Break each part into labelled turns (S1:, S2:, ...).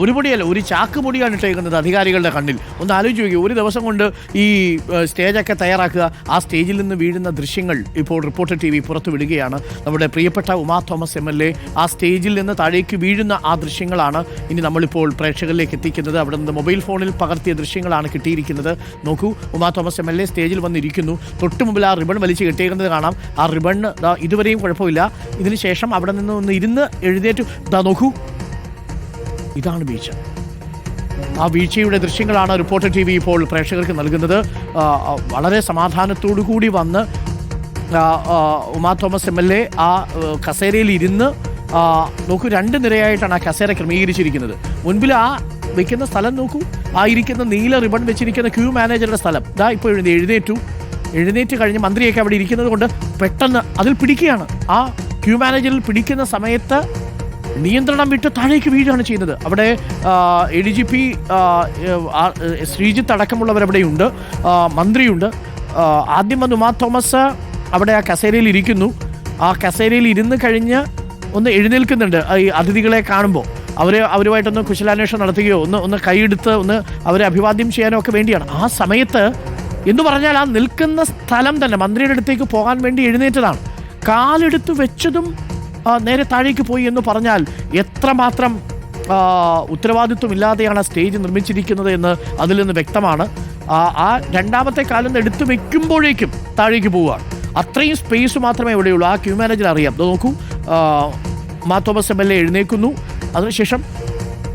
S1: ഒരു പൊടിയല്ല ഒരു ചാക്ക് പൊടിയാണ് ഇട്ടേക്കുന്നത് അധികാരികളുടെ കണ്ണിൽ. ഒന്ന് ആലോചിച്ച് നോക്കി ഒരു ദിവസം കൊണ്ട് ഈ സ്റ്റേജൊക്കെ തയ്യാറാക്കുക ആ സ്റ്റേജിൽ നിന്ന് വീഴുന്ന ദൃശ്യങ്ങൾ ഇപ്പോൾ റിപ്പോർട്ടർ ടി വി പുറത്തു വിടുകയാണ്. നമ്മുടെ പ്രിയപ്പെട്ട Uma Thomas M L A ആ സ്റ്റേജിൽ നിന്ന് താഴേക്ക് വീഴുന്ന ആ ദൃശ്യങ്ങളാണ് ഇനി നമ്മളിപ്പോൾ പ്രേക്ഷകരിലേക്ക് എത്തിക്കുന്നത്. അവിടെ നിന്ന് മൊബൈൽ ഫോണിൽ പകർത്തിയ ദൃശ്യങ്ങളാണ് കിട്ടിയിരിക്കുന്നത്. നോക്കൂ Uma Thomas M L A സ്റ്റേജിൽ വന്നിരിക്കുന്നു. തൊട്ട് മുമ്പിൽ ആ റിബൺ വലിച്ച് കെട്ടിയേക്കുന്നത് കാണാം. ആ റിബൺ ഇതുവരെയും കുഴപ്പമില്ല. ഇതിനുശേഷം അവിടെ നിന്ന് ഒന്ന് ഇരുന്ന് എഴുന്നേറ്റ്. നോക്കൂ ഇതാണ് വീഴ്ച. ആ വീഴ്ചയുടെ ദൃശ്യങ്ങളാണ് റിപ്പോർട്ടർ ടി വി ഇപ്പോൾ പ്രേക്ഷകർക്ക് നൽകുന്നത്. വളരെ സമാധാനത്തോടു കൂടി വന്ന് Uma Thomas M L A ആ കസേരയിൽ ഇരുന്ന് നോക്കൂ രണ്ട് നിരയായിട്ടാണ് ആ കസേര ക്രമീകരിച്ചിരിക്കുന്നത്. മുൻപിൽ ആ വെക്കുന്ന സ്ഥലം നോക്കൂ. ആ ഇരിക്കുന്ന നീല റിബൺ വെച്ചിരിക്കുന്ന ക്യൂ മാനേജറുടെ സ്ഥലം. ഇതാ ഇപ്പോൾ എഴുതി എഴുന്നേറ്റു. എഴുന്നേറ്റ് കഴിഞ്ഞ് മന്ത്രിയൊക്കെ അവിടെ ഇരിക്കുന്നത് കൊണ്ട് പെട്ടെന്ന് അതിൽ പിടിക്കുകയാണ്. ആ ക്യൂ മാനേജറിൽ പിടിക്കുന്ന സമയത്ത് നിയന്ത്രണം വിട്ട് താഴേക്ക് വീഴുകയാണ് ചെയ്യുന്നത്. അവിടെ A D G P Sreejith ആ, മന്ത്രിയുണ്ട്. ആദ്യം വന്ന് ഉമാ തോമസ് അവിടെ ആ കസേരയിൽ ഇരിക്കുന്നു. ആ കസേരയിൽ ഇരുന്ന് കഴിഞ്ഞ് ഒന്ന് എഴുന്നേൽക്കുന്നുണ്ട്. ഈ അതിഥികളെ കാണുമ്പോൾ. അവരെ അവരുമായിട്ടൊന്ന് കുശലാന്വേഷണം നടത്തുകയോ ഒന്ന് ഒന്ന് കൈയെടുത്ത് ഒന്ന് അവരെ അഭിവാദ്യം ചെയ്യാനോ ഒക്കെ വേണ്ടിയാണ്. ആ സമയത്ത് എന്ന് പറഞ്ഞാൽ ആ നിൽക്കുന്ന സ്ഥലം തന്നെ മന്ത്രിയുടെ അടുത്തേക്ക് പോകാൻ വേണ്ടി എഴുന്നേറ്റതാണ്. കാലെടുത്ത് വെച്ചതും നേരെ താഴേക്ക് പോയി എന്ന് പറഞ്ഞാൽ എത്രമാത്രം ഉത്തരവാദിത്വമില്ലാതെയാണ് സ്റ്റേജ് നിർമ്മിച്ചിരിക്കുന്നത് എന്ന് അതിൽ നിന്ന് വ്യക്തമാണ്. ആ, രണ്ടാമത്തെ കാലം എടുത്തു വെക്കുമ്പോഴേക്കും താഴേക്ക് പോവുകയാണ്. അത്രയും സ്പേസ് മാത്രമേ ഇവിടെയുള്ളൂ. ആ ക്യൂ മാനേജർ അറിയാം. നോക്കൂ. Uma Thomas M L A എഴുന്നേക്കുന്നു അതിനുശേഷം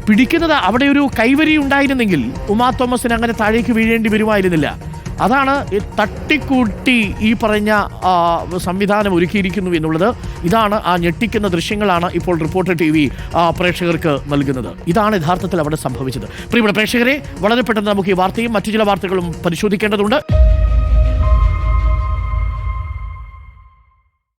S1: പിടിക്കുന്നത് അവിടെ ഒരു കൈവരി ഉണ്ടായിരുന്നെങ്കിൽ ഉമാ തോമസിന് അങ്ങനെ താഴേക്ക് വീഴേണ്ടി വരുമായിരുന്നില്ല. അതാണ് ഈ തട്ടിക്കൂട്ടി ഈ പറഞ്ഞ സംവിധാനം ഒരുക്കിയിരിക്കുന്നു എന്നുള്ളത്. ഇതാണ് ആ ഞെട്ടിക്കുന്ന ദൃശ്യങ്ങളാണ് ഇപ്പോൾ റിപ്പോർട്ടർ ടി വി പ്രേക്ഷകർക്ക് നൽകുന്നത്. ഇതാണ് യഥാർത്ഥത്തിൽ അവിടെ സംഭവിച്ചത്. പ്രിയപ്പെട്ട പ്രേക്ഷകരെ വളരെ പെട്ടെന്ന് നമുക്ക് ഈ വാർത്തയും മറ്റു ചില വാർത്തകളും പരിശോധിക്കേണ്ടതുണ്ട്.